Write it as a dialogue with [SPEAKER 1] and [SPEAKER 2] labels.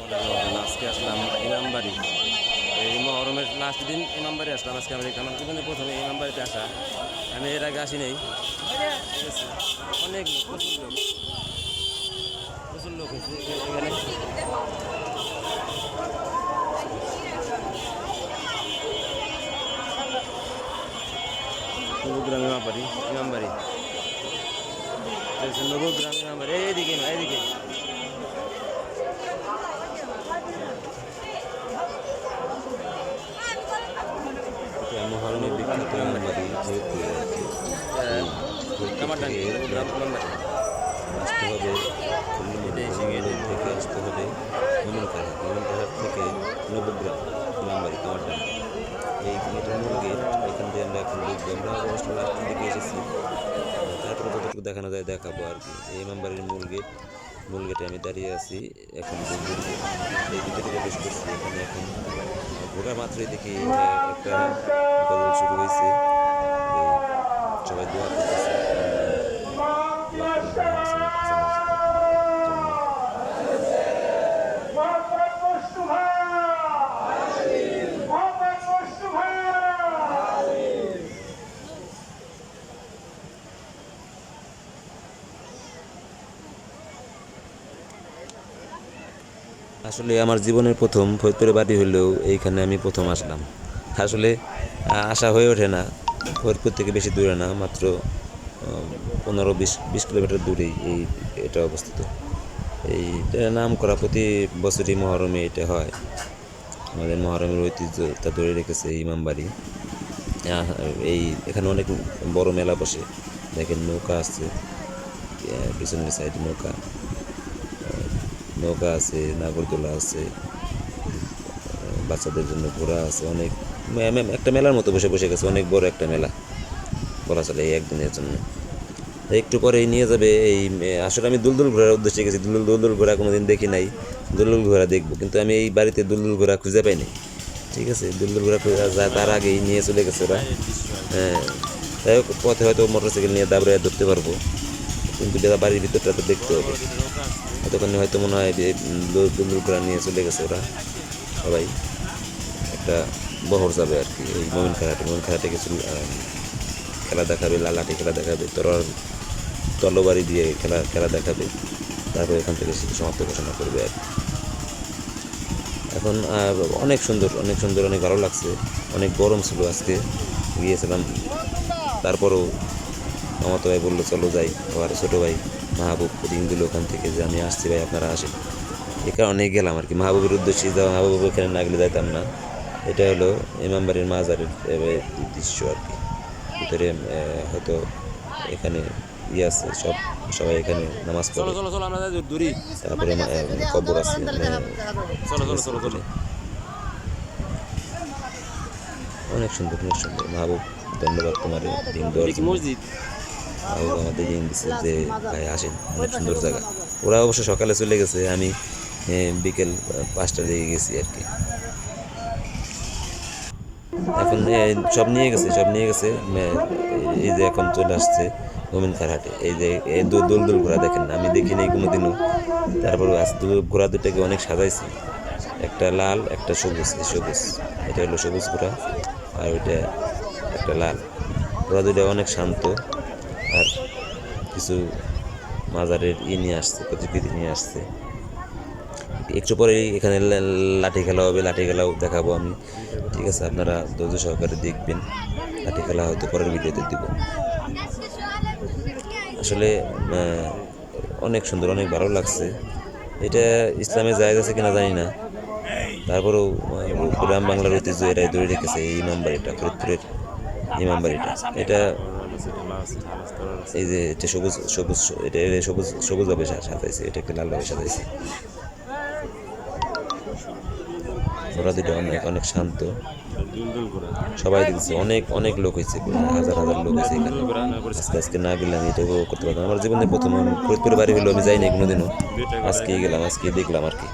[SPEAKER 1] আজকে আসলাম ইমামবাড়ি। এই মহরমের লাস্ট দিন ইমামবাড়ি আসলাম আজকে আমার আমার জীবনে প্রথমে ইমামবাড়িতে আসা। আমি এর আগে আসি নাই অনেক লোক, প্রচুর লোক। প্রচুর লোক এখানে। নবগ্রাম ইমামবাড়ি ইমামবাড়ি। নবগ্রাম ইমামবাড়ি এইদিকে না এইদিকে
[SPEAKER 2] এটা মহারণের বিখ্যাত ইমামবাড়ি ফরিদপুরে আর কি আসতে হবে থেকে আসতে হবে মোমিনকাহাট মোমিনকাহাট থেকে নবগ্রাম ইমামবাড়ি কামারডাঙ্গি এই এটার মূল গেট এখান থেকে আমরা এখন ঢুকবো আমরা অবশ্য লাস্টের দিকে এসেছি। তারপরে যতটুকু দেখানো যায় দেখাবো আর কি। এই ইমামবাড়ির মূল গেট মূল গেটে আমি দাঁড়িয়ে আছি। এখন এই ভিতরে প্রবেশ করছি। এখানে এখন ঢোকার মাত্রই দেখি একটা শুরু হয়েছে। সবাই দোয়া করতেছে। আসলে আমার জীবনের প্রথম ফরিদপুরে বাড়ি হলেও এইখানে আমি প্রথম আসলাম। আসলে আসা হয়ে ওঠে না। ফরিদপুর থেকে বেশি দূরে না, মাত্র পনেরো বিশ বিশ কিলোমিটার দূরেই এই, এটা অবস্থিত। এইটা নাম করা প্রতি বছরই মহরমে এটা হয়। আমাদের মহরমের ঐতিহ্যটা ধরে রেখেছে ইমামবাড়ি। এই, এখানে অনেক বড় মেলা বসে। দেখেন নৌকা আছে পিছনের সাইডে নৌকা। নৌকা আছে নাগরদোলা আছে বাচ্চাদের জন্য ঘোরা আছে অনেক একটা মেলার মতো বসে বসে গেছে অনেক বড় একটা মেলা। বলা চলে এই একদিনের জন্য। একটু পরেই নিয়ে যাবে এই আসলে আমি দুলদুল ঘোরার উদ্দেশ্যে গেছি দুলদুল দুলদুল ঘোরা কোনোদিন দেখি নাই। দুলদুল ঘোরা দেখব কিন্তু আমি এই বাড়িতে দুলদুল ঘোরা খুঁজে পাইনি। ঠিক আছে দুলদুল ঘোরা খুঁজে যায় তার আগেই নিয়ে চলে গেছে ওরা। হ্যাঁ তাই হোক, পথে হয়তো মোটরসাইকেল নিয়ে দাবড়ে ধরতে পারব। কিন্তু বাড়ির ভিতরটা তো দেখতে হবে। এতক্ষণে হয়তো মনে হয় যে ঘোরা নিয়ে চলে গেছে ওরা। সবাই একটা বহর যাবে আর কি, এই মোমিন খেলাটা। মোমিন খেলাতে কিছু খেলা দেখাবে, লালাটি খেলা দেখাবে, তরোয়াল তলবাড়ি দিয়ে খেলা খেলা দেখাবে। তারপর এখান থেকে সমাপ্ত ঘোষণা করবে আর। এখন অনেক সুন্দর অনেক সুন্দর, অনেক ভালো লাগছে। অনেক গরম ছিল আজকে, গিয়েছিলাম। তারপরেও মামাতো ভাই বলল, চলো যাই। আবার ছোটো ভাই মাহবুব দিল ওখান থেকে যে আমি আসছি ভাই আপনারা আসেন। এই কারণে গেলাম আর কি। মাহবুবের উদ্দেশ্যে যাওয়া মাহবুব এখানে না গেলে যাইতাম না। এটা হলো ইমামবাড়ির মাজারের দৃশ্য আর কি। ভিতরে হয়তো এখানে ইয়ে আছে সব সবাই এখানে নামাজ পড়ে। তারপরে কবর আছে অনেক সুন্দর অনেক সুন্দর। মাহবুব ধন্যবাদ তোমার দিন
[SPEAKER 1] মসজিদ?
[SPEAKER 2] মাহবুব আমাদের যে ভাই আসেন, অনেক সুন্দর জায়গা। ওরা অবশ্য সকালে চলে গেছে, আমি বিকেল পাঁচটার দিকে গেছি আর কি। এখন সব নিয়ে গেছে, সব নিয়ে গেছে এই যে এখন চলে আসছে মোমিন হাটে এই যে এই দোল দোল ঘোড়া দেখেন, আমি দেখি নাই কোনোদিনও। তারপরে আজ দু- ঘোড়া দুটাকে অনেক সাজাইছে। একটা লাল, একটা সবুজ সবুজ। এটা হলো সবুজ ঘোড়া, আর ওইটা একটা লাল। ঘোড়া দুটা অনেক শান্ত। কিছু মাজারের ই নিয়ে আসছে, প্রতিকৃতি নিয়ে আসছে। একটু পরে এখানে লাঠি খেলা হবে, লাঠি খেলাও দেখাবো আমি। ঠিক আছে, আপনারা ধৈর্য সহকারে দেখবেন। লাঠি খেলা হয়তো পরের ভিডিওতে দিব। আসলে অনেক সুন্দর, অনেক ভালো লাগছে। এটা ইসলামে জায়গা আছে কিনা জানি না। তারপরেও গ্রাম বাংলার ঐতিহ্য এটাই ধরে রেখেছে, এই ইমামবাড়িটা ফরিদপুরের ইমামবাড়িটা এটা এই যে এটা সবুজ সবুজ, এটা সবুজ সবুজভাবে সা- সাজাইছে, এটা একটা লালভাবে সাজাইছে। ওরা দুটো অনেক অনেক শান্ত। সবাই দেখছে অনেক অনেক লোক হয়েছে হাজার হাজার লোক হয়েছে এখানে। আজকে আজকে না গেলে আমি এটা উপভোগ করতে পারতাম। আমার জীবনে প্রথম ফরিদপুরে বাড়ি হলো আমি যাইনি কোনোদিনও। আজকে গেলাম আজকে দেখলাম আর কি।